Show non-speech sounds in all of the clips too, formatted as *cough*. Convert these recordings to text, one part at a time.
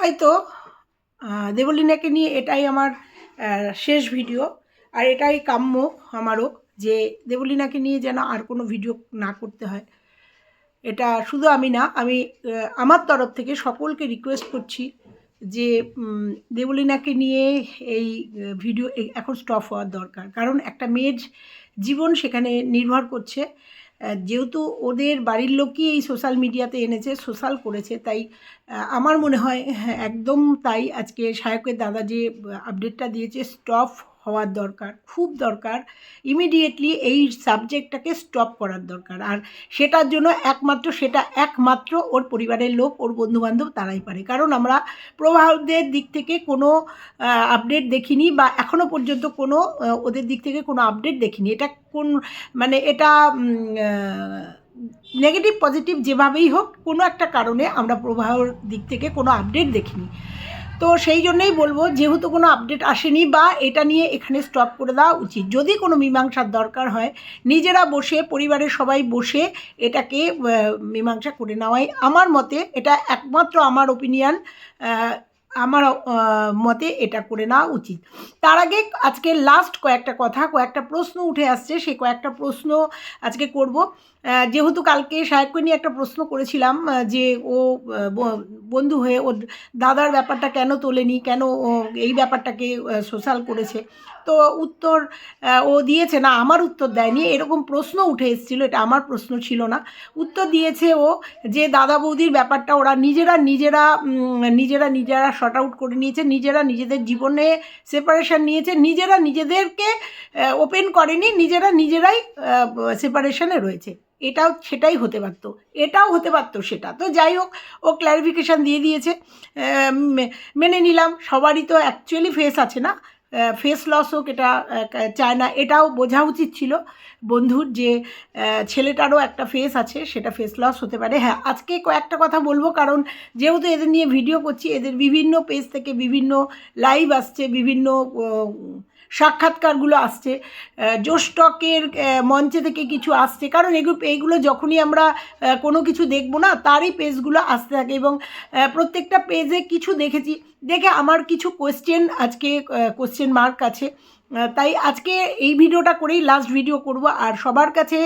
হয়তো দেবলীনাকে নিয়ে এটাই আমার শেষ ভিডিও। আর এটাই কাম্য আমারও যে দেবলীনাকে নিয়ে যেন আর কোনো ভিডিও না করতে হয়। এটা শুধু আমি না, আমি আমার তরফ থেকে সকলকে রিকোয়েস্ট করছি যে দেবলীনাকে নিয়ে এই ভিডিও এখন স্টপ হওয়ার দরকার। কারণ একটা মেয়ের জীবন সেখানে নির্ভর করছে। যেহেতু ওদের বাড়ির লোকই এই সোশ্যাল মিডিয়াতে এনেছে সোশ্যাল করেছে তাই আমার মনে হয় হ্যাঁ, একদম তাই আজকে সায়কের দাদা যে আপডেটটা দিয়েছে স্টপ হওয়ার দরকার, খুব দরকার। ইমিডিয়েটলি এই সাবজেক্টটাকে স্টপ করার দরকার। আর সেটার জন্য একমাত্র, সেটা একমাত্র ওর পরিবারের লোক, ওর বন্ধুবান্ধব তারাই পারে। কারণ আমরা প্রবাহদের দিক থেকে কোনো আপডেট দেখিনি বা এখনও পর্যন্ত কোনো ওদের দিক থেকে কোনো আপডেট দেখিনি। এটা কোন মানে এটা নেগেটিভ পজিটিভ যেভাবেই হোক, কোনো একটা কারণে আমরা প্রবাহর দিক থেকে কোনো আপডেট দেখিনি। তো সেই জন্যেই বলব, যেহেতু কোনো আপডেট আসেনি বা এটা নিয়ে এখানে স্টপ করে দেওয়া উচিত। যদি কোনো মীমাংসার দরকার হয়, নিজেরা বসে, পরিবারের সবাই বসে এটাকে মীমাংসা করে নেওয়াই আমার মতে, এটা একমাত্র আমার ওপিনিয়ন আমার মতে এটা করে নেওয়া উচিত। তার আগে আজকে লাস্ট কয়েকটা কথা, কয়েকটা প্রশ্ন উঠে আসছে সেই কয়েকটা প্রশ্ন আজকে করব। যেহেতু কালকে সাহেবকে নিয়ে একটা প্রশ্ন করেছিলাম যে ও বন্ধু হয়ে ওর দাদার ব্যাপারটা কেন তোলেনি, কেন এই ব্যাপারটাকে সোশ্যাল করেছে। তো উত্তর ও দিয়েছে, না, আমার উত্তর দেয়নি, এরকম প্রশ্ন উঠে এসেছিল, এটা আমার প্রশ্ন ছিল না। উত্তর দিয়েছে ও যে দাদা বৌদির ব্যাপারটা ওরা নিজেরা নিজেরা নিজেরা নিজেরা শর্ট আউট করে নিয়েছে, নিজেরা নিজেদের জীবনে সেপারেশন নিয়েছে, নিজেরা নিজেদেরকে ওপেন করেনি, নিজেরা নিজেরাই সেপারেশনে রয়েছে। এটাও, সেটাই হতে পারতো। এটাও হতে পারতো সেটা। তো যাই হোক, ও ক্ল্যারিফিকেশান দিয়ে দিয়েছে। মেনে নিলাম। সবারই তো অ্যাকচুয়ালি ফেস আছে না? ফেস লস হোক, এটা চায় না। এটাও বোঝা উচিত ছিল বন্ধুর যে ছেলেটারও একটা ফেস আছে, সেটা ফেস লস হতে পারে। হ্যাঁ আজকে কয়েকটা কথা বলব, কারণ যেহেতু এদের নিয়ে ভিডিও করছি, এদের বিভিন্ন পেজ থেকে বিভিন্ন লাইভ আসছে, বিভিন্ন সাক্ষাৎকারগুলো আসছে। জোস্টকের মঞ্চে থেকে কিছু আসছে। কারণ এগুলো এইগুলো যখনই আমরা কোনো কিছু দেখব না, তারই পেজগুলো আসতে থাকে এবং প্রত্যেকটা পেজে কিছু দেখেছি। দেখে আমার কিছু কোয়েশ্চেন আজকে কোয়েশ্চেন মার্ক আছে। তাই আজকে এই ভিডিওটা করেই লাস্ট ভিডিও করব। আর সবার কাছে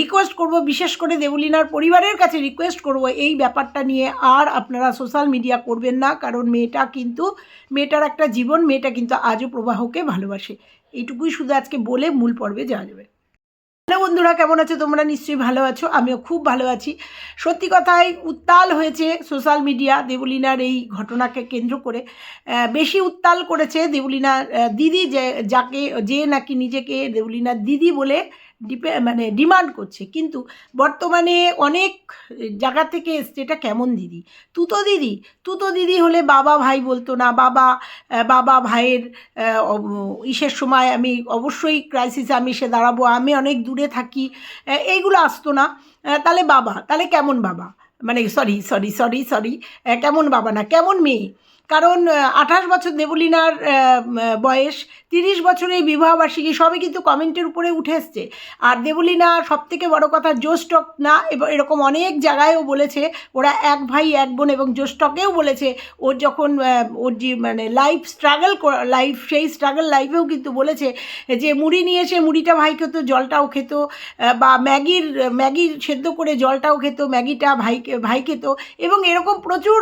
রিকোয়েস্ট করব, বিশেষ করে দেবলিনার পরিবারের কাছে রিকোয়েস্ট করব এই ব্যাপারটা নিয়ে। আর আপনারা সোশ্যাল মিডিয়া করবেন না, কারণ মেয়েটা কিন্তু, মেয়েটার একটা জীবন, মেয়েটা কিন্তু আজও প্রবাহকে ভালোবাসে। এইটুকুই শুধু আজকে বলে মূল পর্বে যাওয়া যাবে। হ্যালো বন্ধুরা, কেমন আছো? তোমরা নিশ্চয়ই ভালো আছো, আমিও খুব ভালো আছি। সত্যি কথাই উত্তাল হয়েছে সোশ্যাল মিডিয়া, দেবলিনার এই ঘটনাকে কেন্দ্র করে। বেশি উত্তাল করেছে দেবলিনার দিদি যে, যাকে, যে নাকি নিজেকে দেবলিনার দিদি বলে ডিপে মানে ডিমান্ড করছে। কিন্তু বর্তমানে অনেক জায়গা থেকে এসছে, এটা কেমন দিদি? তুতো দিদি তুতো দিদি হলে বাবা ভাই বলতো না, বাবা বাবা ভাইয়ের ইসের সময় আমি অবশ্যই ক্রাইসিসে আমি এসে দাঁড়াবো, আমি অনেক দূরে থাকি এইগুলো আসতো না। তাহলে বাবা, তাহলে কেমন বাবা? মানে সরি সরি সরি সরি কেমন বাবা না? কেমন মেয়ে? কারণ আঠাশ বছর দেবলীনার বয়স, তিরিশ বছরের বিবাহবার্ষিকী সবই কিন্তু কমেন্টের উপরে উঠে এসছে। আর দেবলীনা সব থেকে বড় কথা জোস্টক না, এবং, এরকম অনেক জায়গায়ও বলেছে, ওরা এক ভাই, এক বোন এবং জোস্টকেও বলেছে ওর যখন ওর যে মানে লাইফ স্ট্রাগল লাইফ সেই স্ট্রাগল লাইফেও কিন্তু বলেছে যে, মুড়ি নিয়ে এসে মুড়িটা ভাই খেত জলটাও খেত বা ম্যাগির, ম্যাগি সেদ্ধ করে জলটাও খেত, ম্যাগিটা ভাই ভাই খেত এবং এরকম প্রচুর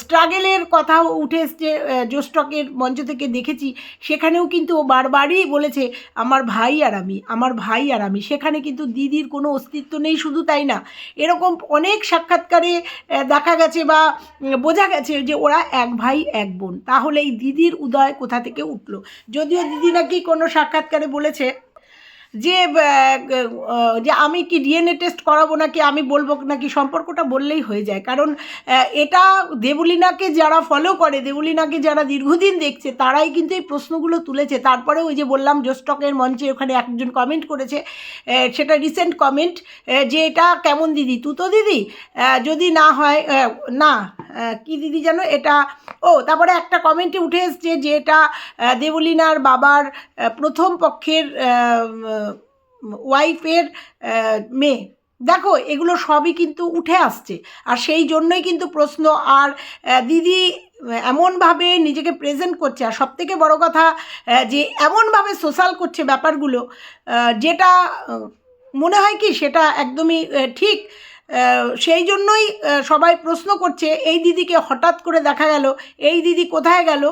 স্ট্রাগেলের কথাও উঠে এসছে জোস্টকের মঞ্চ থেকে দেখেছি। সেখানেও কিন্তু ও বারবারই বলেছে, আমার ভাই আর আমি, আমার ভাই আর আমি। সেখানে কিন্তু দিদির কোনো অস্তিত্ব নেই, শুধু তাই না। এরকম অনেক সাক্ষাৎকারে দেখা গেছে বা বোঝা গেছে যে ওরা এক ভাই, এক বোন। তাহলে এই দিদির উদয় কোথা থেকে উঠল? যদিও দিদি নাকি কোনো সাক্ষাৎকারে বলেছে যে যে আমি কি ডিএনএ টেস্ট করাবো নাকি, আমি বলব নাকি, সম্পর্কটা বললেই হয়ে যায়। কারণ এটা দেবলীনাকে যারা ফলো করে, দেবলীনাকে যারা দীর্ঘদিন দেখছে, তারাই কিন্তু এই প্রশ্নগুলো তুলেছে। তারপরে ওই যে বললাম, জোস্টকের মঞ্চে ওখানে একজন কমেন্ট করেছে সেটা রিসেন্ট কমেন্ট যে এটা কেমন দিদি? তুতো দিদি? যদি না হয় না কি দিদি যেন এটা? ও, তারপরে একটা কমেন্টে উঠে এসছে যে এটা দেবলীনার বাবার প্রথম পক্ষের ওয়াইফের মেয়ে। দেখো, এগুলো সবই কিন্তু উঠে আসছে। আর সেই জন্যই কিন্তু প্রশ্ন, আর দিদি এমনভাবে নিজেকে প্রেজেন্ট করছে। আর সবথেকে বড় কথা যে এমনভাবে সোশ্যাল করছে ব্যাপারগুলো যেটা মনে হয় কি, সেটা একদমই ঠিক। সেই জন্যই সবাই প্রশ্ন করছে, এই দিদিকে হঠাৎ করে দেখা গেল, এই দিদি কোথায় গেল?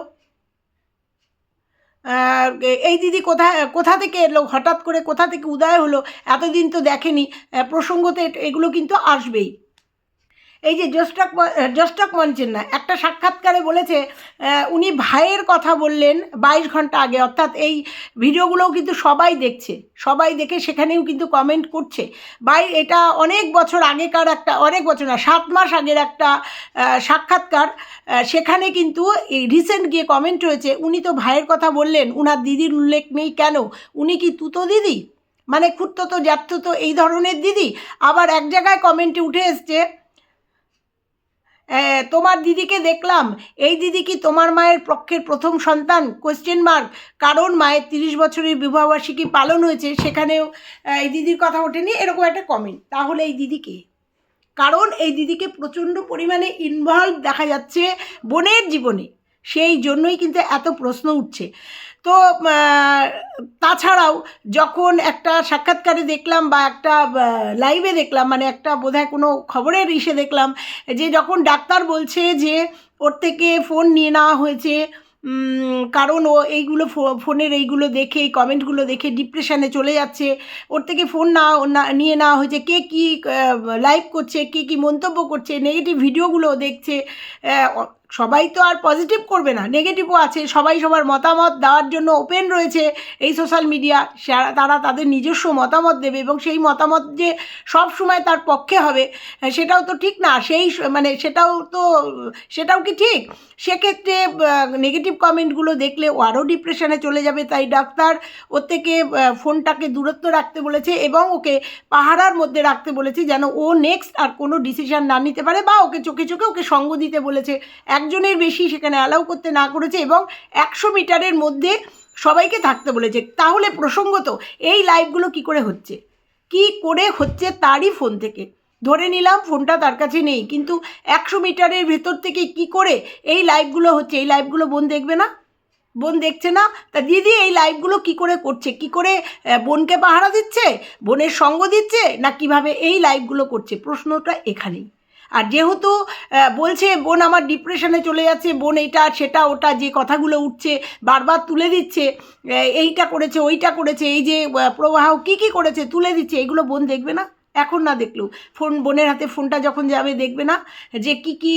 এই দিদি কোথায় কোথা থেকে এলো? হঠাৎ করে কোথা থেকে উদয় হলো? এতদিন তো দেখেনি। প্রসঙ্গতে এগুলো কিন্তু আসবেই। এই যে জস্টক জস্টক মঞ্চের না, একটা সাক্ষাৎকারে বলেছে উনি ভাইয়ের কথা বললেন বাইশ ঘণ্টা আগে, অর্থাৎ এই ভিডিওগুলোও কিন্তু সবাই দেখছে, সবাই দেখে সেখানেও কিন্তু কমেন্ট করছে। ভাই, এটা অনেক বছর আগেকার একটা, অনেক বছর না, সাত মাস আগের একটা সাক্ষাৎকার সেখানে কিন্তু এই রিসেন্ট গিয়ে কমেন্ট হয়েছে উনি তো ভাইয়ের কথা বললেন, উনার দিদির উল্লেখ নেই কেন? উনি কি তুতো দিদি? মানে খুঁড়তো তো, জ্যাঠতো তো এই ধরনের দিদি? আবার এক জায়গায় কমেন্টে উঠে এসছে তোমার দিদিকে দেখলাম। এই দিদি কি তোমার মায়ের পক্ষের প্রথম সন্তান? কোয়েশ্চেন মার্ক কারণ মায়ের তিরিশ বছরের বিবাহবার্ষিকী পালন হয়েছে, সেখানেও এই দিদির কথা ওঠেনি, এরকম একটা কমেন্ট তাহলে এই দিদিকে কারণ এই দিদিকে প্রচণ্ড পরিমাণে ইনভলভ দেখা যাচ্ছে বোনের জীবনে। সেই জন্যই কিন্তু এত প্রশ্ন উঠছে। তো তাছাড়াও যখন একটা সাক্ষাৎকারে দেখলাম বা একটা লাইভে দেখলাম মানে একটা বোধহয় কোনো খবরের ইসে দেখলাম যে যখন ডাক্তার বলছে যে ওর থেকে ফোন নিয়ে নেওয়া হয়েছে কারণ ও এইগুলো ফোনের এইগুলো দেখে, এই কমেন্টগুলো দেখে ডিপ্রেশনে চলে যাচ্ছে, ওর থেকে ফোন না নিয়ে নেওয়া হয়েছে, কে কী লাইভ করছে, কে কী মন্তব্য করছে নেগেটিভ ভিডিওগুলো দেখছে সবাই তো আর পজিটিভ করবে না নেগেটিভও আছে, সবাই সবার মতামত দেওয়ার জন্য ওপেন রয়েছে এই সোশ্যাল মিডিয়া তারা তাদের নিজস্ব মতামত দেবে এবং সেই মতামত যে সব সময় তার পক্ষে হবে সেটাও তো ঠিক না, সেই মানে সেটাও তো, সেটাও কি ঠিক? সেক্ষেত্রে নেগেটিভ কমেন্টগুলো দেখলে ও আরও ডিপ্রেশনে চলে যাবে, তাই ডাক্তার ওর থেকে ফোনটাকে দূরত্ব রাখতে বলেছে এবং ওকে পাহারার মধ্যে রাখতে বলেছে যেন ও নেক্সট আর কোনো ডিসিশন না নিতে পারে বা ওকে চোখে চোখে ওকে সঙ্গ দিতে বলেছে। একজনের বেশি সেখানে অ্যালাউ করতে না করেছে এবং একশো মিটারের মধ্যে সবাইকে থাকতে বলেছে। তাহলে প্রসঙ্গত, এই লাইভগুলো কি করে হচ্ছে? কি করে হচ্ছে তারই ফোন থেকে? ধরে নিলাম ফোনটা তার কাছে নেই, কিন্তু একশো মিটারের ভেতর থেকে কি করে এই লাইভগুলো হচ্ছে? এই লাইভগুলো বোন দেখবে না? বোন দেখছে না? তা দিদি, এই লাইভগুলো কি করে করছে? কি করে বোনকে পাহারা দিচ্ছে? বোনের সঙ্গ দিচ্ছে? না কীভাবে এই লাইভগুলো করছে? প্রশ্নটা এখানেই। আর যেহেতু বলছে বোন আমার ডিপ্রেশনে চলে যাচ্ছে, বোন এইটা সেটা, ওটা, যে কথাগুলো উঠছে, বারবার তুলে দিচ্ছে এইটা করেছে, ওইটা করেছে, এই যে প্রবাহ কি কি করেছে, তুলে দিচ্ছে, এগুলো বোন দেখবে না, এখন না দেখলেও। ফোন, বোনের হাতে ফোনটা যখন যাবে, দেখবে না যে কি কি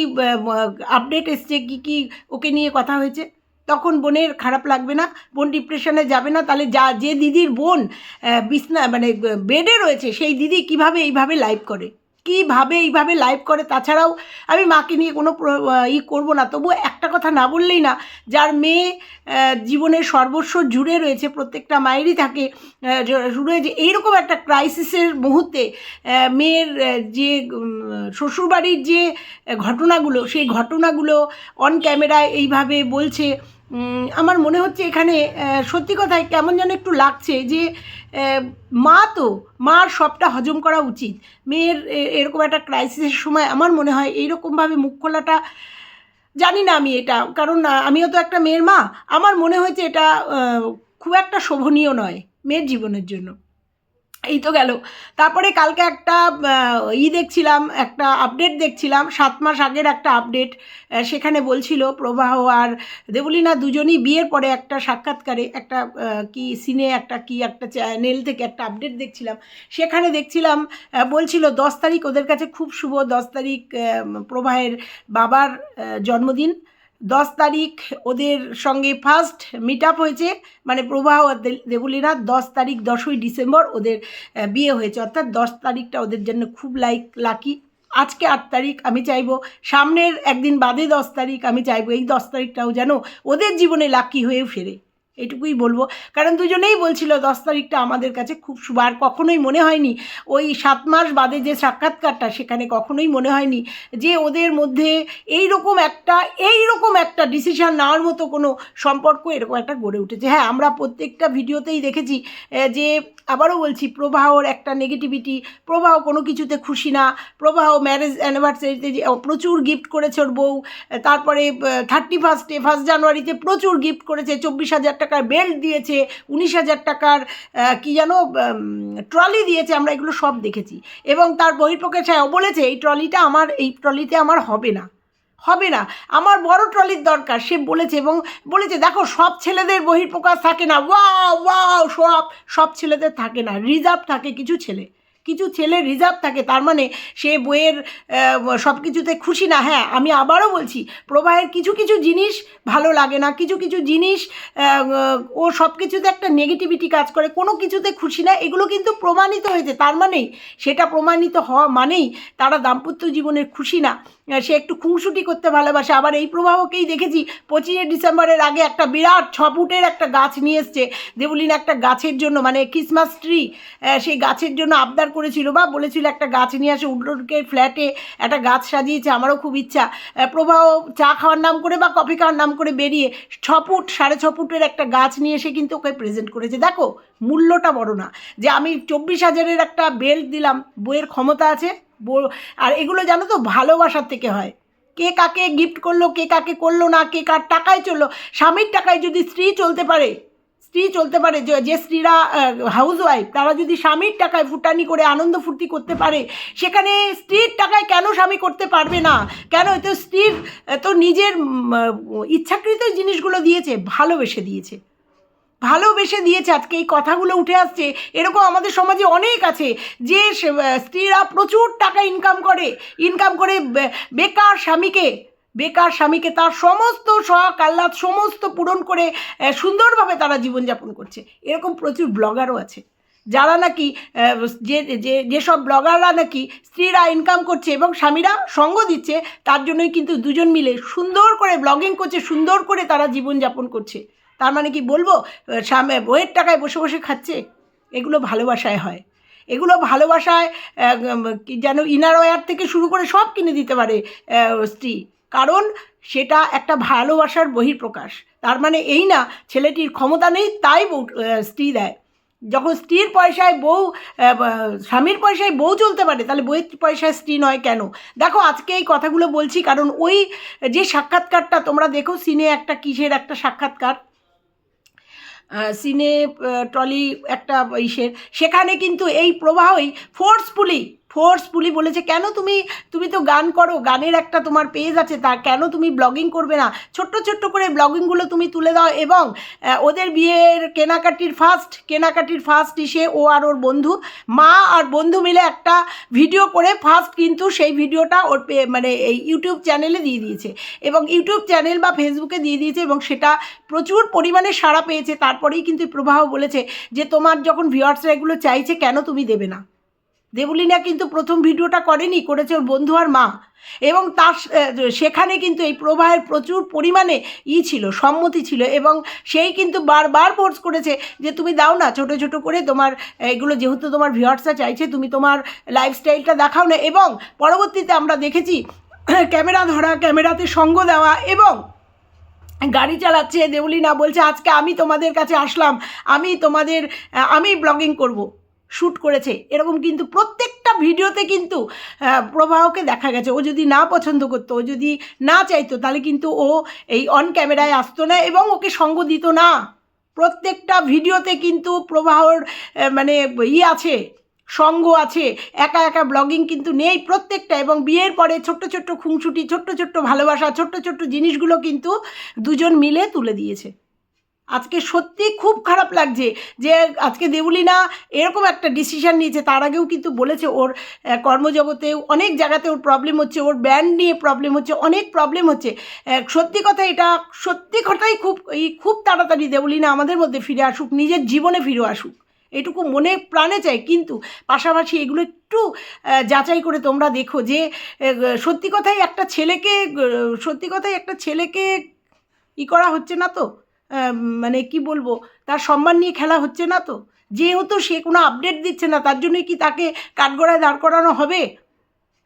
আপডেট এসছে, কি কি ওকে নিয়ে কথা হয়েছে, তখন বোনের খারাপ লাগবে না, বোন ডিপ্রেশনে যাবে না, তাহলে যা, যে দিদির বোন বিছনা মানে বেডে রয়েছে, সেই দিদি কীভাবে এইভাবে লাইভ করে? কীভাবে এইভাবে লাইভ করে, তাছাড়াও আমি মাকে নিয়ে কোনো ই করব না। তবু একটা কথা না বললেই না, যার মেয়ে জীবনের সর্বস্ব জুড়ে রয়েছে, প্রত্যেকটা মায়েরই থাকে জুড়ে যে এইরকম একটা ক্রাইসিসের মুহূর্তে মেয়ের যে শ্বশুরবাড়ির যে ঘটনাগুলো, সেই ঘটনাগুলো অন ক্যামেরায় এইভাবে বলছে আমার মনে হচ্ছে এখানে সত্যি কথায় কেমন যেন একটু লাগছে যে মা তো, মার সবটা হজম করা উচিত। মেয়ের এরকম একটা ক্রাইসিসের সময় আমার মনে হয় এইরকমভাবে মুখ খোলাটা, জানি না আমি এটা, কারণ আমিও তো একটা মেয়ের মা। আমার মনে হয়েছে এটা খুব একটা শোভনীয় নয় মেয়ের জীবনের জন্য। এই তো গেল। তারপরে কালকে একটা ই দেখছিলাম, একটা আপডেট দেখছিলাম, সাত মাস আগের একটা আপডেট সেখানে বলছিল প্রবাহ আর দেবলীনা দুজনই বিয়ের পরে একটা সাক্ষাৎকারে একটা কি সিনে একটা, কি একটা চ্যানেল থেকে একটা আপডেট দেখছিলাম। সেখানে দেখছিলাম বলছিল দশ তারিখ ওদের কাছে খুব শুভ, দশ তারিখ প্রবাহের বাবার জন্মদিন। দশ তারিখ ওদের সঙ্গে ফার্স্ট মিট আপ হয়েছে মানে প্রবাহ আর দে- দেবলীনা দশ তারিখ দশই ডিসেম্বর ওদের বিয়ে হয়েছে। অর্থাৎ দশ তারিখটা ওদের জন্য খুব লাইক লাকি আজকে আট তারিখ আমি চাইব, সামনের একদিন বাদে দশ তারিখ আমি চাইব, এই দশ তারিখটাও যেন ওদের জীবনে লাকি হয়ে ফেরে। এইটুকুই বলব। কারণ দুজনেই বলছিল, দশ তারিখটা আমাদের কাছে খুব শুভ। আর কখনোই মনে হয়নি, ওই সাত মাস বাদে যে সাক্ষাৎকারটা, সেখানে কখনোই মনে হয়নি যে ওদের মধ্যে এই রকম একটা এই রকম একটা ডিসিশন নেওয়ার মতো কোনো সম্পর্ক এরকম একটা গড়ে উঠেছে। হ্যাঁ আমরা প্রত্যেকটা ভিডিওতেই দেখেছি যে আবারও বলছি, প্রবাহর একটা নেগেটিভিটি প্রবাহ কোনো কিছুতে খুশি না, প্রবাহ ম্যারেজ অ্যানিভার্সারিতে যে প্রচুর গিফট করেছে ওর বউ, তারপরে থার্টি ফার্স্টে ফার্স্ট জানুয়ারিতে প্রচুর গিফট করেছে, চব্বিশ হাজার টাকার বেল্ট দিয়েছে, উনিশ হাজার টাকার কি যেন ট্রলি দিয়েছে, আমরা এগুলো সব দেখেছি। এবং তার বহিঃপ্রকাশে বলেছে, এই ট্রলিটা আমার, এই ট্রলিতে আমার হবে না। হবে না। আমার বড় ট্রলির দরকার, সে বলেছে এবং বলেছে, দেখো, সব ছেলেদের বহিঃপ্রকাশ থাকে না। ওয়াও ওয়াও, সব সব ছেলেদের থাকে না। রিজার্ভ থাকে কিছু ছেলে। কিছু ছেলে রিজার্ভ থাকে, তার মানে সে বইয়ের সব কিছুতে খুশি না। হ্যাঁ আমি আবারও বলছি, প্রবাহের কিছু কিছু জিনিস ভালো লাগে না, কিছু কিছু জিনিস ও সব কিছুতে একটা নেগেটিভিটি কাজ করে, কোনো কিছুতে খুশি না, এগুলো কিন্তু প্রমাণিত হয়েছে। তার মানেই সেটা প্রমাণিত হওয়া মানেই তারা দাম্পত্য জীবনের খুশি না। সে একটু খুনসুটি করতে ভালোবাসে। আবার এই প্রভাবকেই দেখেছি পঁচিশে ডিসেম্বরের আগে একটা বিরাট ছ ফুটের একটা গাছ নিয়ে এসছে। দেবলিন একটা গাছের জন্য মানে ক্রিসমাস ট্রি সেই গাছের জন্য আবদার করেছিল বা বলেছিল একটা গাছ নিয়ে আসে, উল্টোকে ফ্ল্যাটে একটা গাছ সাজিয়েছে, আমারও খুব ইচ্ছা। প্রবাহ চা খাওয়ার নাম করে বা কফি খাওয়ার নাম করে বেরিয়ে ছ ফুট সাড়ে ছ ফুটের একটা গাছ নিয়ে এসে কিন্তু ওকে প্রেজেন্ট করেছে। দেখো, মূল্যটা বড় না। যে আমি চব্বিশ হাজারের একটা বেল্ট দিলাম, বইয়ের ক্ষমতা আছে আর এগুলো জানো তো ভালোবাসার থেকে হয়। কে কাকে গিফট করল, কে কাকে করল না, কে কার টাকায় চলল, স্বামীর টাকায় যদি স্ত্রী চলতে পারে, স্ত্রী চলতে পারে, যে স্ত্রীরা হাউস ওয়াইফ তারা যদি স্বামীর টাকায় ফুটানি করে আনন্দ ফুর্তি করতে পারে, সেখানে স্ত্রীর টাকায় কেন স্বামী করতে পারবে না? কেন তো স্ত্রীর তো নিজের ইচ্ছাকৃত জিনিসগুলো দিয়েছে, ভালোবেসে দিয়েছে। ভালোবেসে দিয়েছে। আজকে এই কথাগুলো উঠে আসছে। এরকম আমাদের সমাজে অনেক আছে যে স্ত্রীরা প্রচুর টাকা ইনকাম করে। ইনকাম করে বেকার স্বামীকে। বেকার স্বামীকে তার সমস্ত শখ, আহ্লাদ সমস্ত পূরণ করে সুন্দরভাবে তারা জীবনযাপন করছে। এরকম প্রচুর ব্লগারও আছে। যারা নাকি যে যে, যেসব ব্লগাররা নাকি স্ত্রীরা ইনকাম করছে এবং স্বামীরা সঙ্গ দিচ্ছে, তার জন্যই কিন্তু দুজন মিলে সুন্দর করে ব্লগিং করছে, সুন্দর করে তারা জীবনযাপন করছে। তার মানে কি বলব? স্বামী, বইয়ের টাকায় বসে বসে খাচ্ছে। এগুলো ভালোবাসায় হয়। এগুলো ভালোবাসায় যেন ইনার ওয়্যার থেকে শুরু করে সব কিনে দিতে পারে স্ত্রী। কারণ সেটা একটা ভালোবাসার বহিঃপ্রকাশ। তার মানে এই না, ছেলেটির ক্ষমতা নেই, তাই বউ স্ত্রী দেয়। যখন স্ত্রীর পয়সায় বউ স্বামীর পয়সায় বউ চলতে পারে, তাহলে বইয়ের পয়সায় স্ত্রী নয় কেন? দেখো, আজকে এই কথাগুলো বলছি কারণ ওই যে সাক্ষাৎকারটা তোমরা দেখো, সিনে একটা কিসের একটা সাক্ষাৎকার? সিনে ট্রলি একটা ইসের। সেখানে কিন্তু এই প্রবাহই ফোর্সফুলি ফোর্সফুলি বলেছে, কেন তুমি তুমি তো গান করো, গানের একটা তোমার পেজ আছে, তা কেন তুমি ব্লগিং করবে না? ছোট্ট ছোট্ট করে ব্লগিংগুলো তুমি তুলে দাও এবং ওদের বিয়ের কেনাকাটির ফার্স্ট কেনাকাটির ফার্স্ট ইসে ও আর ওর বন্ধু, মা আর বন্ধু মিলে একটা ভিডিও করে ফার্স্ট কিন্তু সেই ভিডিওটা ওর মানে এই ইউটিউব চ্যানেলে দিয়ে দিয়েছে। এবং ইউটিউব চ্যানেল বা ফেসবুকে দিয়ে দিয়েছে এবং সেটা প্রচুর পরিমাণে সাড়া পেয়েছে। তারপরেই কিন্তু প্রবাহ বলেছে যে তোমার যখন ভিউয়ার্সরা এগুলো চাইছে, কেন তুমি দেবে না? দেবলিনা কিন্তু প্রথম ভিডিওটা করেনি, করেছে ওর বন্ধু আর মা। এবং তার সেখানে কিন্তু এই প্রবাহের প্রচুর পরিমাণে ই ছিল, সম্মতি ছিল এবং সেই কিন্তু বারবার ফোর্স করেছে যে তুমি দাও না, ছোট ছোট করে তোমার এগুলো যেহেতু তোমার ভিউয়ার্সরা চাইছে, তুমি তোমার লাইফস্টাইলটা দেখাও না এবং পরবর্তীতে আমরা দেখেছি, *clears throat* ক্যামেরা ধরা, ক্যামেরাতে সঙ্গ দেওয়া এবং গাড়ি চালাচ্ছে দেউলিনা বলছে, আজকে আমি তোমাদের কাছে আসলাম, আমি তোমাদের আমি ব্লগিং করব। শ্যুট করেছে। এরকম কিন্তু প্রত্যেকটা ভিডিওতে কিন্তু প্রবাহকে দেখা গেছে। ও যদি না পছন্দ করতো, ও যদি না চাইতো, তাহলে কিন্তু ও এই অন ক্যামেরায় আসতো না এবং ওকে সঙ্গ দিত না। প্রত্যেকটা ভিডিওতে কিন্তু প্রবাহর মানে ই আছে, সঙ্গ আছে। একা একা ব্লগিং কিন্তু নেই প্রত্যেকটা এবং বিয়ের পরে ছোট্ট ছোট্ট খুনসুটি, ছোট্ট ছোট্ট ভালোবাসা, ছোট্ট ছোট্ট জিনিসগুলো কিন্তু দুজন মিলে তুলে দিয়েছে। আজকে সত্যি খুব খারাপ লাগছে যে আজকে দেবুলিনা এরকম একটা ডিসিশন নিয়েছে। তার আগেও কিন্তু বলেছে ওর কর্মজগতে অনেক জায়গাতে ওর প্রবলেম হচ্ছে, ওর ব্যান্ড নিয়ে প্রবলেম হচ্ছে, অনেক প্রবলেম হচ্ছে। সত্যি কথা এটা সত্যি কথাই খুব, এই খুব তাড়াতাড়ি দেবুলিনা আমাদের মধ্যে ফিরে আসুক, নিজের জীবনে ফিরে আসুক। এটুকু মনে প্রাণে চাই, কিন্তু পাশাপাশি এগুলো একটু যাচাই করে তোমরা দেখো যে সত্যি কথাই একটা ছেলেকে সত্যি কথাই একটা ছেলেকে ই করা হচ্ছে না তো? মানে কি বলব, তার সম্মান নিয়ে খেলা হচ্ছে না তো। যেহেতু সে কোনো আপডেট দিচ্ছে না, তার জন্যই কি তাকে কাঠগড়ায় দাঁড় করানো হবে?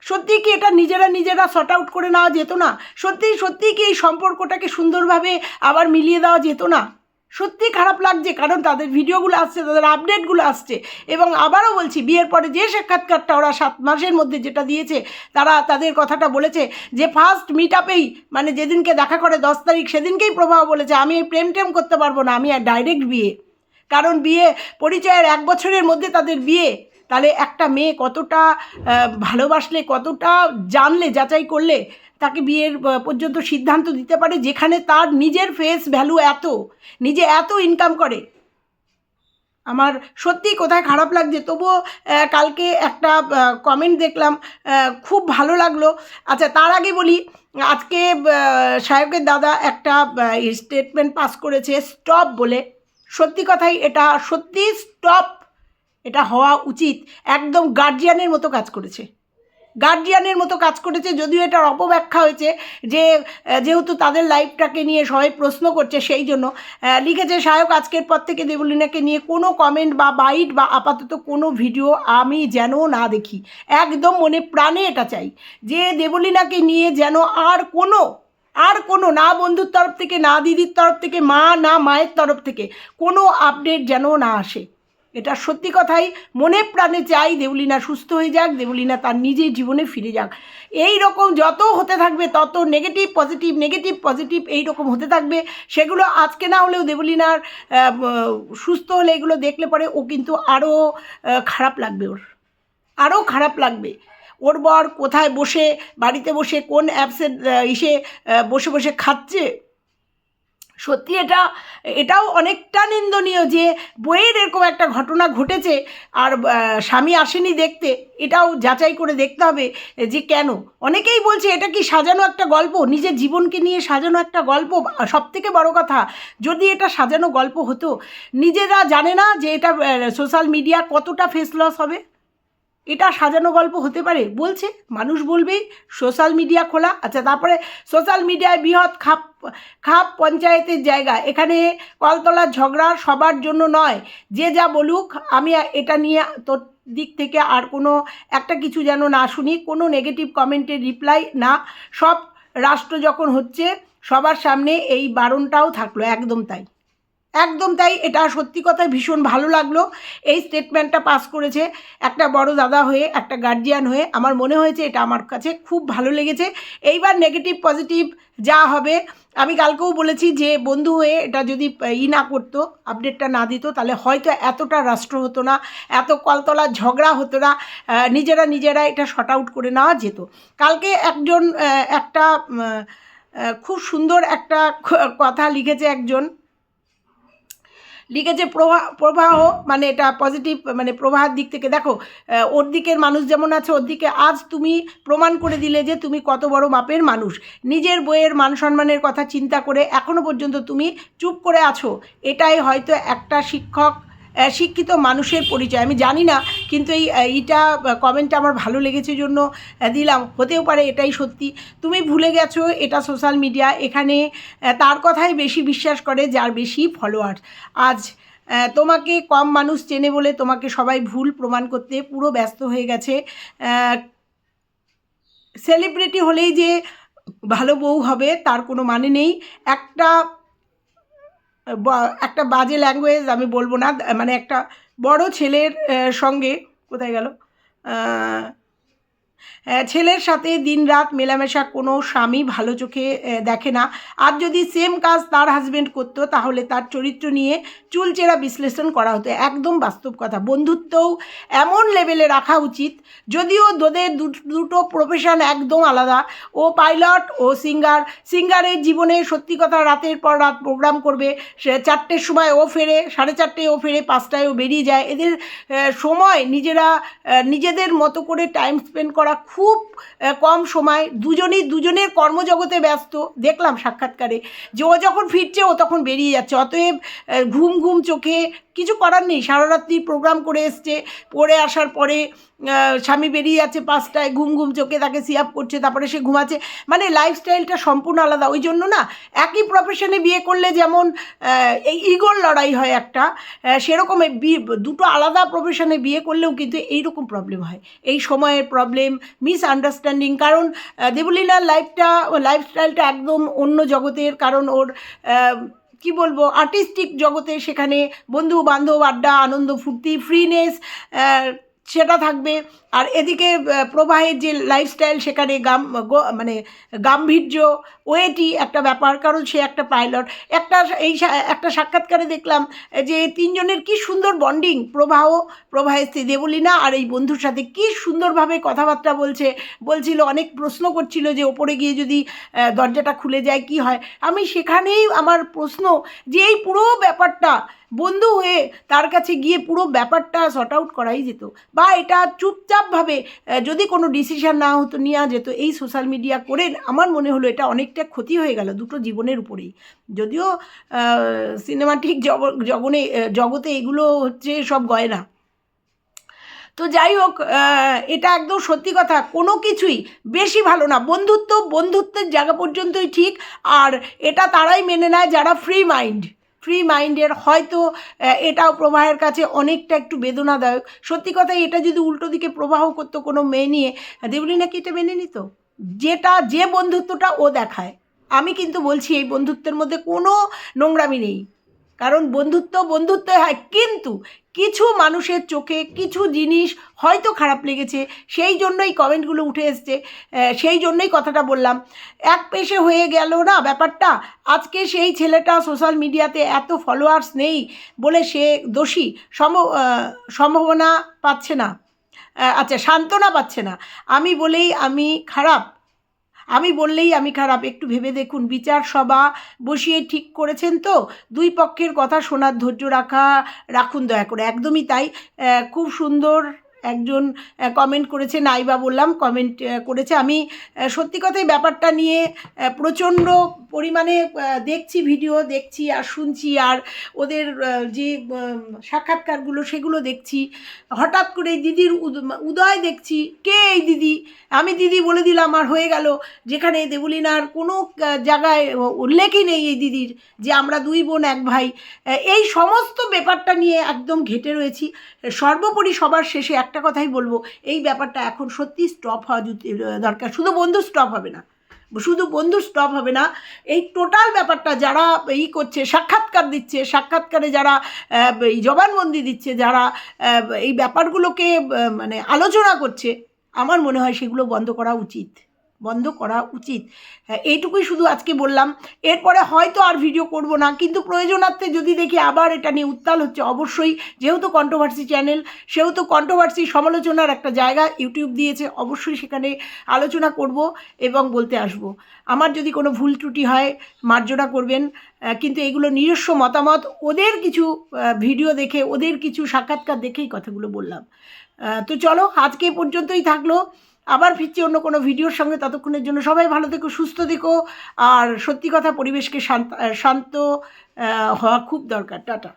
সত্যি কি এটা নিজেরা নিজেরা শর্ট আউট করে নেওয়া যেত না? সত্যি সত্যি কি এই সম্পর্কটাকে সুন্দরভাবে আবার মিলিয়ে দেওয়া যেত না? সত্যি খারাপ লাগছে, কারণ তাদের ভিডিওগুলো আসছে, তাদের আপডেটগুলো আসছে। এবং আবারও বলছি, বিয়ের পরে যে সাক্ষাৎকারটা ওরা সাত মাসের মধ্যে যেটা দিয়েছে, তারা তাদের কথাটা বলেছে যে ফার্স্ট মিট আপেই মানে যেদিনকে দেখা করে দশ তারিখ, সেদিনকেই প্রভাব বলেছে, আমি এই প্রেম টেম করতে পারব না, আমি আর ডাইরেক্ট বিয়ে। কারণ বিয়ে পরিচয়ের এক বছরের মধ্যে তাদের বিয়ে। তাহলে একটা মেয়ে কতটা ভালোবাসলে, কতটা জানলে, যাচাই করলে তাকে বিয়ের পর্যন্ত সিদ্ধান্ত দিতে পারে যেখানে তার নিজের ফেস ভ্যালু এত, নিজে এত ইনকাম করে? আমার সত্যি কোথায় খারাপ লাগছে? তবুও কালকে একটা কমেন্ট দেখলাম খুব ভালো লাগল। আচ্ছা তার আগে বলি, আজকে সাহেবের দাদা একটা স্টেটমেন্ট পাস করেছে স্টপ বলে। সত্যি কথাই এটা সত্যি স্টপ এটা হওয়া উচিত। একদম গার্জিয়ানের মতো কাজ করেছে। গার্জিয়ানের মতো কাজ করেছে, যদিও এটার অপব্যাখ্যা হয়েছে যে যেহেতু তাদের লাইফটাকে নিয়ে সবাই প্রশ্ন করছে, সেই জন্য লিখেছে, সায়ক, আজকের পর থেকে দেবলিনাকে নিয়ে কোনো কমেন্ট বা বাইট বা আপাতত কোনো ভিডিও আমি যেন না দেখি। একদম মনে প্রাণে এটা চাই যে, দেবলিনাকে নিয়ে যেন আর কোনো আর কোনো না বন্ধুর তরফ থেকে, না দিদির তরফ থেকে, মা না মায়ের তরফ থেকে কোনো আপডেট যেন না আসে। এটা সত্যি কথাই, মনে প্রাণে চাই দেবলিনা সুস্থ হয়ে যাক দেবলিনা তার নিজের জীবনে ফিরে যাক। এই রকম যত হতে থাকবে, তত নেগেটিভ পজিটিভ নেগেটিভ পজিটিভ এই রকম হতে থাকবে। সেগুলো আজকে না হলেও দেবলিনার সুস্থ হলে এগুলো দেখলে পরে ও কিন্তু আরও খারাপ লাগবে ওর। আরও খারাপ লাগবে। ওর বর কোথায় বসে, বাড়িতে বসে কোন অ্যাপসের ইসে বসে বসে খাচ্ছে? সত্যি এটা, এটাও অনেকটা নিন্দনীয় যে বইয়ের এরকম একটা ঘটনা ঘটেছে আর স্বামী আসেনি দেখতে, এটাও যাচাই করে দেখতে হবে যে কেন। অনেকেই বলছে, এটা কি সাজানো একটা গল্প? নিজের জীবনকে নিয়ে সাজানো একটা গল্প? সব থেকে বড় কথা, যদি এটা সাজানো গল্প হতো, নিজেরা জানে না যে এটা সোশ্যাল মিডিয়া কতটা ফেস লস হবে? এটা সাজানো গল্প হতে পারে। বলছে, মানুষ বলবেই সোশ্যাল মিডিয়া খোলা। আচ্ছা তারপরে সোশ্যাল মিডিয়ায় বৃহৎ খাপ খাপ পঞ্চায়েতের জায়গা। এখানে কলতলার ঝগড়া সবার জন্য নয়। যে যা বলুক, আমি এটা নিয়ে তোর দিক থেকে আর কোনো একটা কিছু যেন না শুনি, কোনো নেগেটিভ কমেন্টের রিপ্লাই না। সব রাষ্ট্র যখন হচ্ছে, সবার সামনে এই বারণটাও থাকল, একদম তাই। একদম তাই, এটা সত্যি কথায় ভীষণ ভালো লাগল। এই স্টেটমেন্টটা পাস করেছে একটা বড় দাদা হয়ে, একটা গার্জিয়ান হয়ে। আমার মনে হয়েছে এটা আমার কাছে খুব ভালো লেগেছে। এইবার নেগেটিভ পজিটিভ যা হবে, আমি কালকেও বলেছি যে বন্ধু হয়ে এটা যদি ই না করতো আপডেটটা না দিত, তাহলে হয়তো এতটা রাষ্ট্র হতো না, এত কলতলা ঝগড়া হতো না নিজেরা নিজেরা এটা শর্ট আউট করে নেওয়া যেত। কালকে একজন একটা খুব সুন্দর একটা কথা লিখেছে একজন। লিখেছে প্রভা প্রবাহ মানে এটা পজিটিভ মানে প্রবাহের দিক থেকে দেখো ওর দিকের মানুষ যেমন আছে, ওর দিকে আজ তুমি প্রমাণ করে দিলে যে তুমি কত বড় মাপের মানুষ। নিজের বইয়ের মান সম্মানের কথা চিন্তা করে এখনও পর্যন্ত তুমি চুপ করে আছো। এটাই হয়তো একটা শিক্ষক শিক্ষিত মানুষের পরিচয়। আমি জানি না, কিন্তু এই এইটা কমেন্টটা আমার ভালো লেগেছে জন্য দিলাম। হতেও পারে এটাই সত্যি। তুমি ভুলে গেছো, এটা সোশ্যাল মিডিয়া এখানে তার কথাই বেশি বিশ্বাস করে, যার বেশি ফলোয়ার আজ তোমাকে কম মানুষ চেনে বলে তোমাকে সবাই ভুল প্রমাণ করতে পুরো ব্যস্ত হয়ে গেছে। সেলিব্রিটি হলেই যে ভালো বউ হবে, তার কোনো মানে নেই। একটা একটা বাজে ল্যাঙ্গুয়েজ আমি বলব না মানে একটা বড় ছেলের সঙ্গে কোথায় গেল? ছেলের সাথে দিনরাত মেলামেশা কোনো স্বামী ভালো চোখে দেখে না। আর যদি সেম কাজ তার হাজব্যান্ড করতো, তাহলে তার চরিত্র নিয়ে চুলচেরা বিশ্লেষণ করা হতো। একদম বাস্তব কথা। বন্ধুত্বও এমন লেভেলে রাখা উচিত, যদিও তোদের দু- দুটো প্রফেশন একদম আলাদা। ও পাইলট ও সিঙ্গার সিঙ্গারের জীবনে সত্যি কথা রাতের পর রাত প্রোগ্রাম করবে। সে চারটের সময় ও ফেরে, সাড়ে চারটে ও ফেরে, পাঁচটায় ও বেরিয়ে যায়। এদের সময় নিজেরা নিজেদের মতো করে টাইম স্পেন্ড করা খুব কম সময় দুজনেই, দুজনের কর্মজগতে ব্যস্ত। দেখলাম সাক্ষাৎকারে যে ও যখন ফিরছে, ও তখন বেরিয়ে যাচ্ছে। অতএব ঘুম ঘুম চোখে কিছু করার নেই। সারা রাত্রি প্রোগ্রাম করে এসছে। পড়ে আসার পরে স্বামী বেরিয়ে যাচ্ছে পাঁচটায় ঘুম ঘুম চোখে তাকে সিয়াপ করছে তারপরে সে ঘুমাচ্ছে। মানে লাইফস্টাইলটা সম্পূর্ণ আলাদা। ওই জন্য না একই প্রফেশনে বিয়ে করলে যেমন এই ইগোর লড়াই হয় একটা সেরকম দুটো আলাদা প্রফেশনে বিয়ে করলেও কিন্তু এইরকম প্রবলেম হয়। এই সময়ের প্রবলেম মিস আন্ডারস্ট্যান্ডিং কারণ আহ, দেবলীনার লাইফটা লাইফস্টাইলটা একদম অন্য জগতের কারণ ওর কি বলব আর্টিস্টিক জগতে সেখানে বন্ধু বান্ধব আড্ডা আনন্দ ফুর্তি ফ্রিনেস সেটা থাকবে। আর এদিকে প্রবাহের যে লাইফস্টাইল সেখানে গাম মানে গাম্ভীর্য, ওয়েটি একটা ব্যাপার, কারণ সে একটা পাইলট একটা এই একটা সাক্ষাৎকারে দেখলাম যে তিনজনের কি সুন্দর বন্ডিং প্রবাহ, প্রবাহের স্ত্রী দেবলীনা আর এই বন্ধুর সাথে কি সুন্দরভাবে কথাবার্তা বলছে। বলছিল, অনেক প্রশ্ন করছিল যে ওপরে গিয়ে যদি দরজাটা খুলে যায় কি হয়। আমি সেখানেই আমার প্রশ্ন যে এই পুরো ব্যাপারটা, বন্ধু হয়ে তার কাছে গিয়ে পুরো ব্যাপারটা সর্ট আউট করাই যেত। বা এটা চুপচাপভাবে যদি কোনো ডিসিশান না হতো নেওয়া যেত, এই সোশ্যাল মিডিয়া করে আমার মনে হলো এটা অনেকটা ক্ষতি হয়ে গেল দুটো জীবনের উপরেই। যদিও সিনেমাটিক জগনে জগতে এগুলো হচ্ছে সব গয়না। তো যাই হোক এটা একদম সত্যি কথা, কোনো কিছুই বেশি ভালো না। বন্ধুত্ব, বন্ধুত্বের জায়গা পর্যন্তই ঠিক, আর এটা তারাই মেনে নেয় যারা ফ্রি মাইন্ড ফ্রি মাইন্ডের হয়তো এটাও প্রবাহের কাছে অনেকটা একটু বেদনাদায়ক। সত্যি কথা, এটা যদি উল্টো দিকে প্রবাহ করতো কোনো মেয়ে নিয়ে, দেবলি নাকি এটা মেনে নিত? যেটা, যে বন্ধুত্বটা ও দেখায়। আমি কিন্তু বলছি, এই বন্ধুত্বের মধ্যে কোনো নোংরামি নেই। কারণ বন্ধুত্ব বন্ধুত্ব হয়। কিন্তু কিছু মানুষের চোখে কিছু জিনিস হয়তো খারাপ লেগেছে সেই জন্যই কমেন্টগুলো উঠে এসছে সেই জন্যই কথাটা বললাম। এক পেশে হয়ে গেল না ব্যাপারটা? আজকে সেই ছেলেটা সোশ্যাল মিডিয়াতে এত ফলোয়ার্স নেই বলে সে দোষী আহ, সম্ভাবনা পাচ্ছে না। আচ্ছা সান্ত্বনা পাচ্ছে না। আমি বলেই আমি খারাপ। আমি বললেই আমি খারাপ। একটু ভেবে দেখুন, বিচার সভা বসিয়ে ঠিক করেছেন তো? দুই পক্ষের কথা শোনার ধৈর্য রাখা, রাখুন দয়া করে। একদমই তাই। খুব সুন্দর একজন কমেন্ট করেছে, নাইবা বললাম কমেন্ট করেছে। আমি সত্যি কথাই ব্যাপারটা নিয়ে প্রচণ্ড পরিমাণে দেখছি ভিডিও দেখছি আর শুনছি আর ওদের যে সাক্ষাৎকারগুলো সেগুলো দেখছি। হঠাৎ করে দিদির উদ- উদয় দেখছি, কে এই দিদি? আমি দিদি বলে দিলাম, আর হয়ে গেল। যেখানে দেবলিনার কোনো জায়গায় উল্লেখই নেই এই দিদির, যে আমরা দুই বোন, এক ভাই। এই সমস্ত ব্যাপারটা নিয়ে একদম ঘেটে রয়েছি। সর্বোপরি সবার শেষে একটা কথাই বলব, এই ব্যাপারটা এখন সত্যি স্টপ হওয়া দরকার। শুধু বন্ধু স্টপ হবে না। শুধু বন্ধু স্টপ হবে না, এই টোটাল ব্যাপারটা যারা ই করছে, সাক্ষাৎকার দিচ্ছে, সাক্ষাৎকারে যারা এই জবানবন্দি দিচ্ছে, যারা এই ব্যাপারগুলোকে মানে আলোচনা করছে, আমার মনে হয় সেগুলো বন্ধ করা উচিত। বন্ধ করা উচিত। হ্যাঁ, এইটুকুই শুধু আজকে বললাম। এরপরে হয়তো আর ভিডিও করব না কিন্তু প্রয়োজনার্থে যদি দেখি আবার এটা নিয়ে উত্তাল হচ্ছে অবশ্যই। যেহেতু কন্ট্রোভার্সি চ্যানেল সেহেতু কন্ট্রোভার্সি সমালোচনার একটা জায়গা ইউটিউব দিয়েছে অবশ্যই সেখানে আলোচনা করব এবং বলতে আসব। আমার যদি কোনো ভুল ত্রুটি হয় মার্জনা করবেন। কিন্তু এগুলো নিজস্ব মতামত ওদের কিছু ভিডিও দেখে ওদের কিছু সাক্ষাৎকার দেখেই কথাগুলো বললাম। তো চলো আজকে পর্যন্তই থাকল। আবার ফিরছি অন্য কোনো ভিডিওর সঙ্গে, ততক্ষণের জন্য সবাই ভালো থেকো, সুস্থ থেকো, আর সত্যি কথা পরিবেশকে শান্ত শান্ত হওয়া খুব দরকার। টাটা।